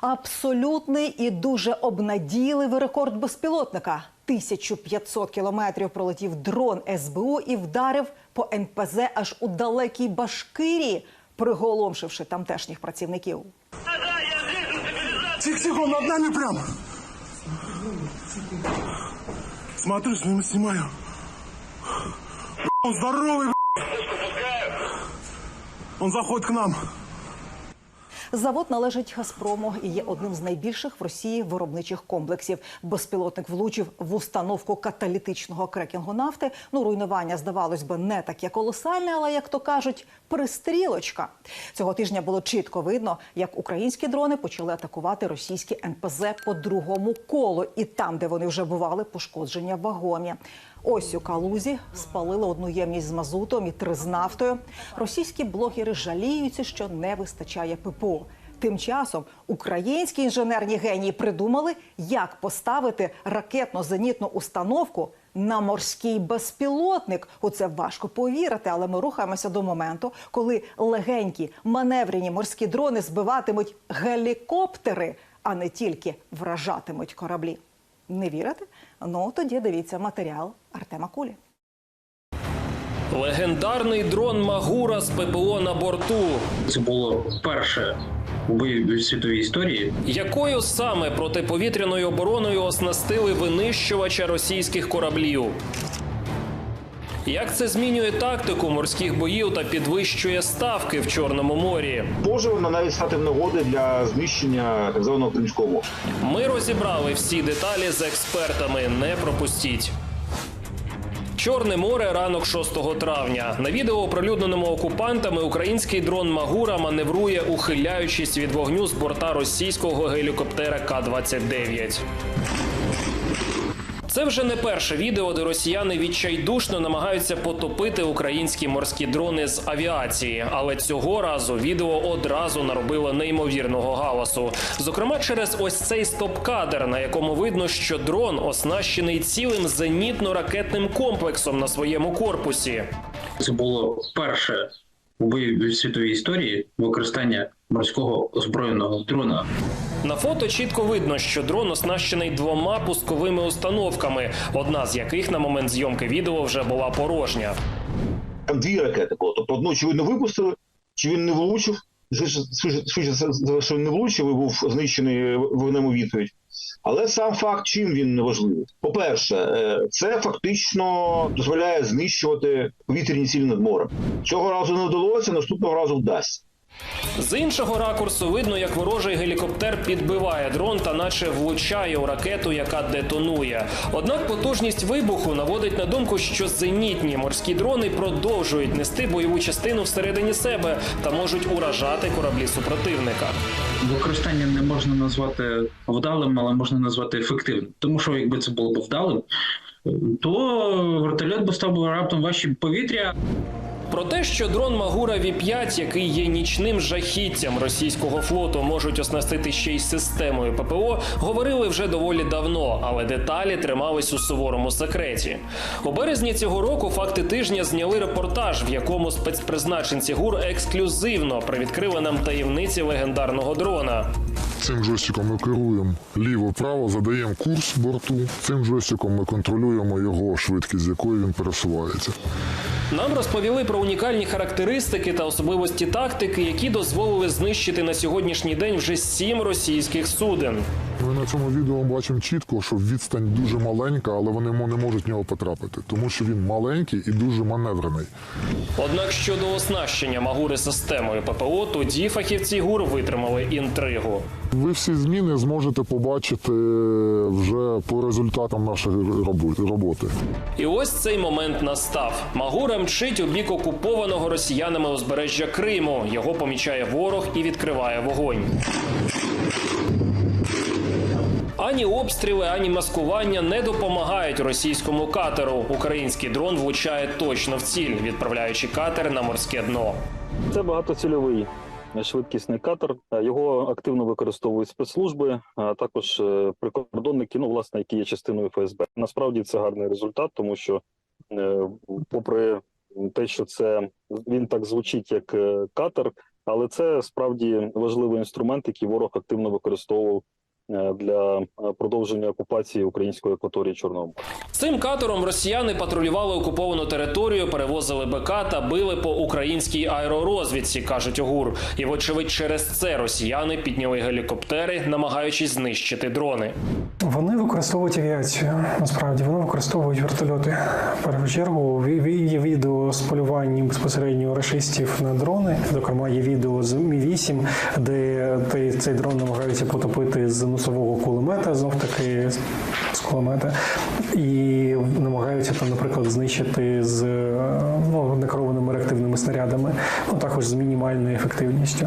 Абсолютний і дуже обнадійливий рекорд безпілотника. 1500 кілометрів пролетів дрон СБУ і вдарив по НПЗ аж у далекій Башкирії, приголомшивши тамтешніх працівників. Тихо, тихо, над нами прям. Смотрю, с ним снимаю. Он здоровый. Он заходит к нам. Завод належить Газпрому і є одним з найбільших в Росії виробничих комплексів. Безпілотник влучив в установку каталітичного крекінгу нафти. Ну, руйнування здавалось би не таке колосальне, але як то кажуть, пристрілочка. Цього тижня було чітко видно, як українські дрони почали атакувати російські НПЗ по другому колу, і там, де вони вже бували, пошкодження вагомі. Ось у Калузі спалили одну ємність з мазутом і три з нафтою. Російські блогери жаліються, що не вистачає ППО. Тим часом українські інженерні генії придумали, як поставити ракетно-зенітну установку на морський безпілотник. У це важко повірити, але ми рухаємося до моменту, коли легенькі маневрені морські дрони збиватимуть гелікоптери, а не тільки вражатимуть кораблі. Не вірите? Ну тоді дивіться матеріал Артема Кулі. Легендарний дрон Магура з ППО на борту. Це було вперше у світовій історії. Якою саме протиповітряною обороною оснастили винищувача російських кораблів? Як це змінює тактику морських боїв та підвищує ставки в Чорному морі? може вона навіть стати в нагоди для знищення так званого Кримського мосту. Ми розібрали всі деталі з експертами. Не пропустіть. Чорне море ранок 6 травня. На відео, оприлюдненому окупантами, український дрон Магура маневрує, ухиляючись від вогню з борта російського гелікоптера К-29. Це вже не перше відео, де росіяни відчайдушно намагаються потопити українські морські дрони з авіації. Але цього разу відео одразу наробило неймовірного галасу. Зокрема, через ось цей стоп-кадр, на якому видно, що дрон оснащений цілим зенітно-ракетним комплексом на своєму корпусі. Це було вперше у світовій історії використання морського озброєного дрона. На фото чітко видно, що дрон оснащений двома пусковими установками, одна з яких на момент зйомки відео вже була порожня. Там дві ракети було. Тобто одну, не випустили, чи він не влучив. Швидше, за що не влучив і був знищений вогнем у відповідь. Але сам факт, чим він важливий. По-перше, е, це фактично дозволяє знищувати повітряні цілі над морем. Цього разу не вдалося, наступного разу вдасться. З іншого ракурсу видно, як ворожий гелікоптер підбиває дрон та наче влучає у ракету, яка детонує. Однак потужність вибуху наводить на думку, що зенітні морські дрони продовжують нести бойову частину всередині себе та можуть уражати кораблі супротивника. Використання не можна назвати вдалим, але можна назвати ефективним. Тому що якби це було б вдалим, то вертольот би став би раптом важчим повітря. Про те, що дрон Магура Ві-5, який є нічним жахіттям російського флоту, можуть оснастити ще й системою ППО, говорили вже доволі давно, але деталі тримались у суворому секреті. У березні цього року факти тижня зняли репортаж, в якому спецпризначенці ГУР ексклюзивно привідкрили нам таємниці легендарного дрона. Цим джойстиком ми керуємо ліво-право, задаємо курс борту. Цим джойстиком ми контролюємо його швидкість, з якою він пересувається. Нам розповіли про унікальні характеристики та особливості тактики, які дозволили знищити на сьогоднішній день вже сім російських суден. Ми на цьому відео бачимо чітко, що відстань дуже маленька, але вони не можуть в нього потрапити, тому що він маленький і дуже маневрений. Однак щодо оснащення Магури системою ППО, тоді фахівці ГУР витримали інтригу. Ви всі зміни зможете побачити вже по результатам нашої роботи. І ось цей момент настав. Магура мчить у бік окупованого росіянами узбережжя Криму. Його помічає ворог і відкриває вогонь. Ані обстріли, ані маскування не допомагають російському катеру. Український дрон влучає точно в ціль, відправляючи катер на морське дно. Це багатоцільовий швидкісний катер. Е, Його активно використовують спецслужби, а також е, прикордонники, ну власне, які є частиною ФСБ. Насправді це гарний результат, тому що, е, попри те, що це він так звучить як е, катер, Але це справді важливий інструмент, який ворог активно використовував е, для е, продовження окупації української акваторії Чорного моря. Цим катером росіяни патрулювали окуповану територію, перевозили БК та били по українській аеророзвідці, кажуть ОГУР. І, вочевидь, через це росіяни підняли гелікоптери, намагаючись знищити дрони. Вони використовують авіацію. Насправді вони використовують вертольоти. В першу чергу є відео з полюванням безпосередньо рашистів на дрони. Зокрема, є відео з Мі 8 де цей дрон намагаються потопити з носового кулемета, знов таки з- з кулемета, і намагаються там, наприклад, знищити з е, ну, некерованими реактивними снарядами, ну також з мінімальною ефективністю.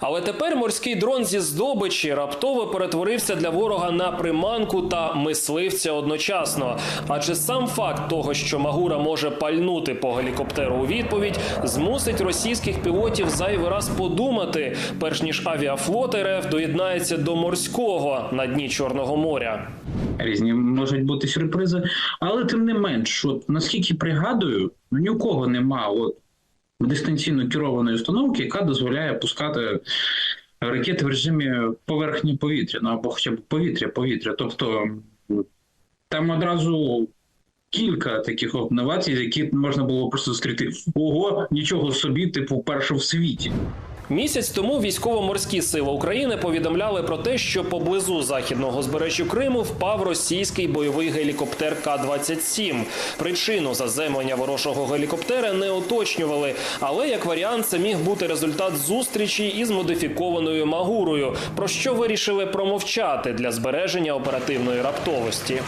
Але тепер морський дрон зі здобичі раптово перетворився для ворога на приманку та мисливця одночасно. Адже сам факт того, що Магура може пальнути по гелікоптеру у відповідь, змусить російських пілотів зайвий раз подумати, перш ніж авіафлот РФ доєднається до морського на дні Чорного моря. Різні можуть бути сюрпризи, але тим не менш, от, наскільки пригадую, ну, ні у кого нема от, дистанційно керованої установки, яка дозволяє пускати ракети в режимі поверхні повітря, ну або хоча б повітря-повітря. Тобто там одразу кілька таких новацій, які можна було просто зустріти. Ого, нічого собі, типу, перше в світі. Місяць тому військово-морські сили України повідомляли про те, що поблизу західного збережжя Криму впав російський бойовий гелікоптер К-27. Причину заземлення ворожого гелікоптера не уточнювали, але як варіант це міг бути результат зустрічі із модифікованою магурою, про що вирішили промовчати для збереження оперативної раптовості.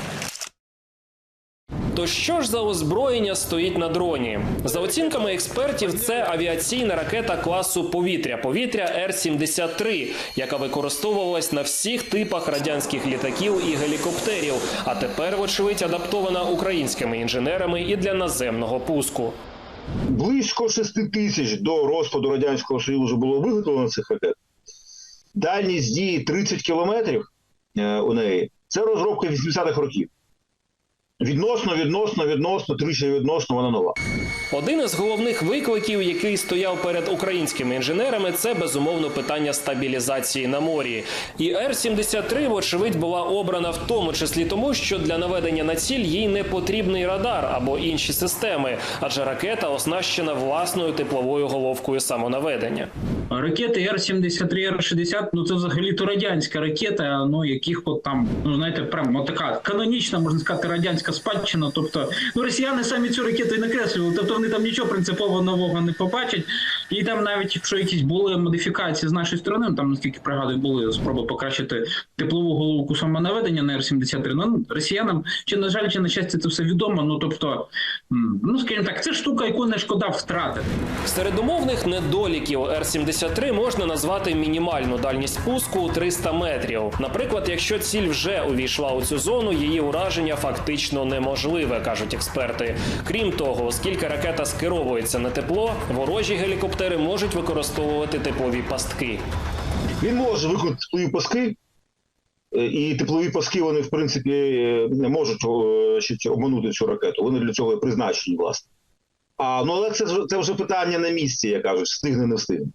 То що ж за озброєння стоїть на дроні? За оцінками експертів, це авіаційна ракета класу повітря-повітря Р-73, яка використовувалась на всіх типах радянських літаків і гелікоптерів, а тепер, вочевидь, адаптована українськими інженерами і для наземного пуску. Близько 6 тисяч до розпаду Радянського Союзу було виготовлено цих ракет. Дальність дії 30 кілометрів е, у неї це розробка 80-х років. Відносно, відносно, відносно, тричі відносно вона нова. Один із головних викликів, який стояв перед українськими інженерами, це безумовно питання стабілізації на морі. І Р-73, вочевидь, була обрана в тому числі тому, що для наведення на ціль їй не потрібний радар або інші системи, адже ракета оснащена власною тепловою головкою самонаведення. Ракети Р-73, Р-60, ну це взагалі то радянська ракета, ну яких от там, ну знаєте, прям така канонічна, можна сказати, радянська спадщина. Тобто, ну росіяни самі цю ракету і накреслювали, тобто вони там нічого принципово нового не побачать. І там навіть якщо якісь були модифікації з нашої сторони, ну, там наскільки пригадую, були спроби покращити теплову головку самонаведення на Р-73. Ну росіянам чи на жаль, чи на щастя, це все відомо. Ну тобто, ну скажімо так, це штука, яку не шкода втратити. Серед умовних недоліків Р-73 можна назвати мінімальну дальність пуску у 300 метрів. Наприклад, якщо ціль вже увійшла у цю зону, її ураження фактично неможливе, кажуть експерти. Крім того, оскільки ракета скеровується на тепло, ворожі гелікоптери можуть використовувати теплові пастки. Він може виконати теплові паски, е, і теплові паски вони, в принципі, е, не можуть обманути цю ракету. Вони для цього і призначені, власне. А, ну, але це, це вже питання на місці, як кажуть, встигне, не встигне.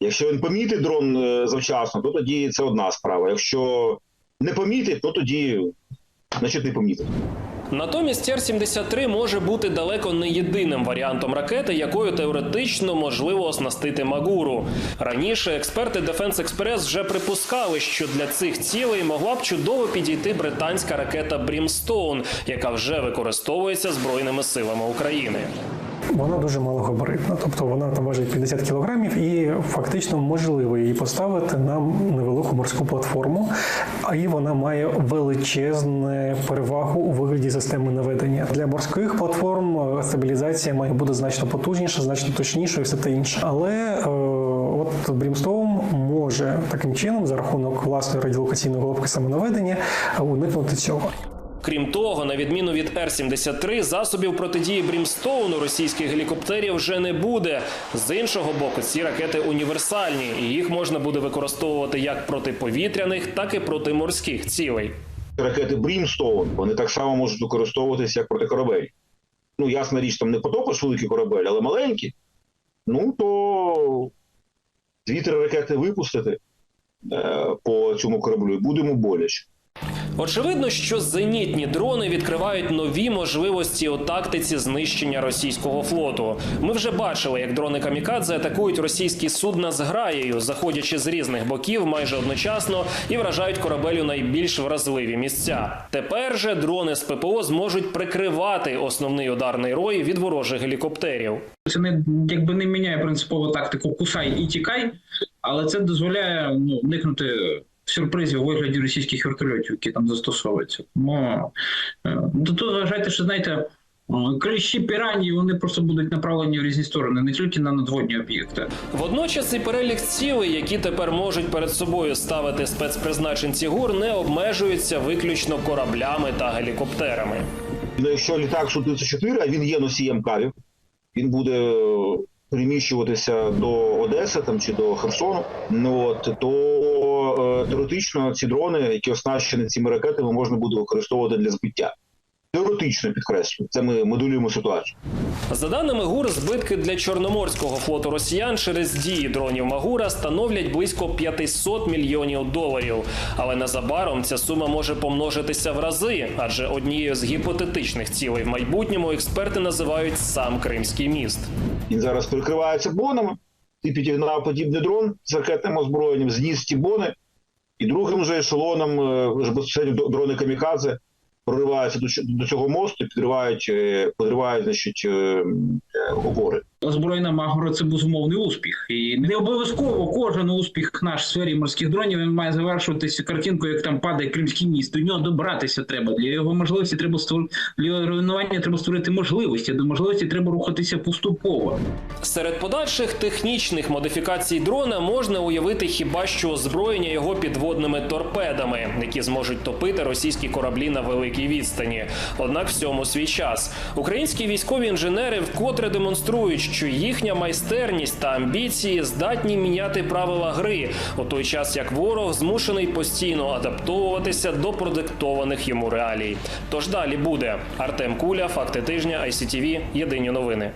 Якщо він помітить дрон е, завчасно, то тоді це одна справа. Якщо не помітить, то тоді, значить, не помітить. Натомість Р-73 може бути далеко не єдиним варіантом ракети, якою теоретично можливо оснастити Магуру. Раніше експерти Defense Express вже припускали, що для цих цілей могла б чудово підійти британська ракета Брімстоун, яка вже використовується збройними силами України. Вона дуже малогабаритна, тобто вона там важить 50 кілограмів, і фактично можливо її поставити на невелику морську платформу, а і вона має величезну перевагу у вигляді системи наведення. Для морських платформ е, стабілізація має бути значно потужніша, значно точніша і все те інше. Але е, от Brimstone може таким чином за рахунок власної радіолокаційної головки самонаведення уникнути цього. Крім того, на відміну від Р-73, засобів протидії Брімстоуну російських гелікоптерів вже не буде. З іншого боку, ці ракети універсальні, і їх можна буде використовувати як проти повітряних, так і проти морських цілей. Ракети Brimstone, вони так само можуть використовуватися як протикорабель. Ну, ясна річ, там не потопиш великий корабель, але маленький. Ну, то дві-три ракети випустити е, по цьому кораблю, і будемо боляче. Очевидно, що зенітні дрони відкривають нові можливості у тактиці знищення російського флоту. Ми вже бачили, як дрони камікадзе атакують російські судна з граєю, заходячи з різних боків майже одночасно і вражають корабель найбільш вразливі місця. Тепер же дрони з ППО зможуть прикривати основний ударний рой від ворожих гелікоптерів. Це не якби не міняє принципову тактику кусай і тікай, але це дозволяє ну, уникнути сюрпризів у вигляді російських вертольотів, які там застосовуються. Тому е, ну, тут вважайте, що знаєте. е, Кліщі піранії вони просто будуть направлені в різні сторони, не тільки на надводні об'єкти. Водночас і перелік цілей, які тепер можуть перед собою ставити спецпризначенці ГУР, не обмежуються виключно кораблями та гелікоптерами. Ну, якщо літак Су-34, а він є носієм кавів, він буде е, переміщуватися до Одеси там, чи до Херсону, ну, от, то е, теоретично ці дрони, які оснащені цими ракетами, можна буде використовувати для збиття. Теоретично підкреслюю, це ми моделюємо ситуацію. За даними ГУР, збитки для чорноморського флоту росіян через дії дронів Магура становлять близько 500 мільйонів доларів. Але незабаром ця сума може помножитися в рази, адже однією з гіпотетичних цілей в майбутньому експерти називають сам Кримський міст. Він зараз перекривається бонами. Ти підігнав подібний дрон з ракетним озброєнням, зніс ті бони, і другим же ешелоном е, безпосередньо дрони камікадзе прориваються до, цього мосту, підривають, е, підривають значить, е. Озброєна Магора це безумовний успіх. І не обов'язково кожен успіх наш в сфері морських дронів він має завершуватися картинкою, як там падає Кримський міст. До нього добратися треба. Для його можливості треба створити для руйнування треба створити можливості. До можливості треба рухатися поступово. Серед подальших технічних модифікацій дрона можна уявити хіба що озброєння його підводними торпедами, які зможуть топити російські кораблі на великій відстані. Однак всьому свій час українські військові інженери вкотре демонструють, що їхня майстерність та амбіції здатні міняти правила гри, у той час як ворог змушений постійно адаптовуватися до продиктованих йому реалій. Тож далі буде Артем Куля, факти тижня, ICTV, Єдині новини.